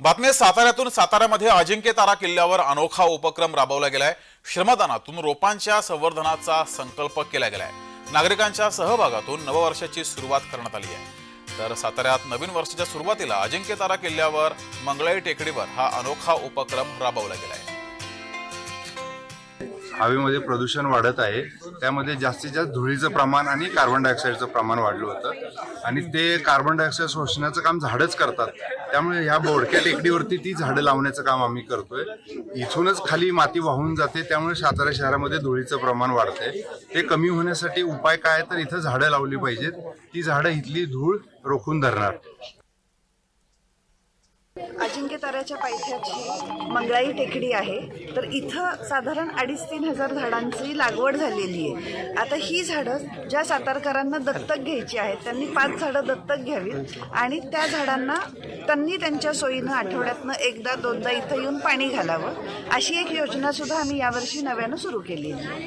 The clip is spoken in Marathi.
बातमी साताऱ्यातून साताऱ्यामध्ये अजिंक्य तारा किल्ल्यावर अनोखा उपक्रम राबवला गेलाय. श्रमदानातून रोपांच्या संवर्धनाचा संकल्प केला गेलाय. नागरिकांच्या सहभागातून नववर्षाची सुरुवात करण्यात आली आहे. तर साताऱ्यात नवीन वर्षाच्या सुरुवातीला अजिंक्य तारा किल्ल्यावर मंगळाई टेकडीवर हा अनोखा उपक्रम राबवला गेलाय. हवेमध्ये प्रदूषण वाढत आहे. त्यामध्ये जास्तीत जास्त धुळीचं प्रमाण आणि कार्बन डायऑक्साईडचं प्रमाण वाढलं होतं. आणि ते कार्बन डायऑक्साईड शोषण्याचं काम झाडच करतात. त्यामुळे ह्या बोडक्या टेकडीवरती ती झाडं लावण्याचं काम आम्ही करतोय. इथूनच खाली माती वाहून जाते त्यामुळे सातारा शहरामध्ये धुळीचं प्रमाण वाढतंय. ते कमी होण्यासाठी उपाय काय तर इथं झाडं लावली पाहिजेत. ती झाडं इथली धूळ रोखून धरणार. अजिंक्यताऱ्याच्या पायथ्याची मंगळाई टेकडी आहे. तर इथं साधारण अडीच तीन हजार झाडांची लागवड झालेली आहे. आता ही झाडं ज्या सातारकरांना दत्तक घ्यायची आहेत त्यांनी पाच झाडं दत्तक घ्यावीत आणि त्या झाडांना त्यांनी त्यांच्या सोयीनं आठवड्यातनं एकदा दोनदा इथं येऊन पाणी घालावं. अशी एक योजनासुद्धा आम्ही यावर्षी नव्यानं सुरू केली आहे.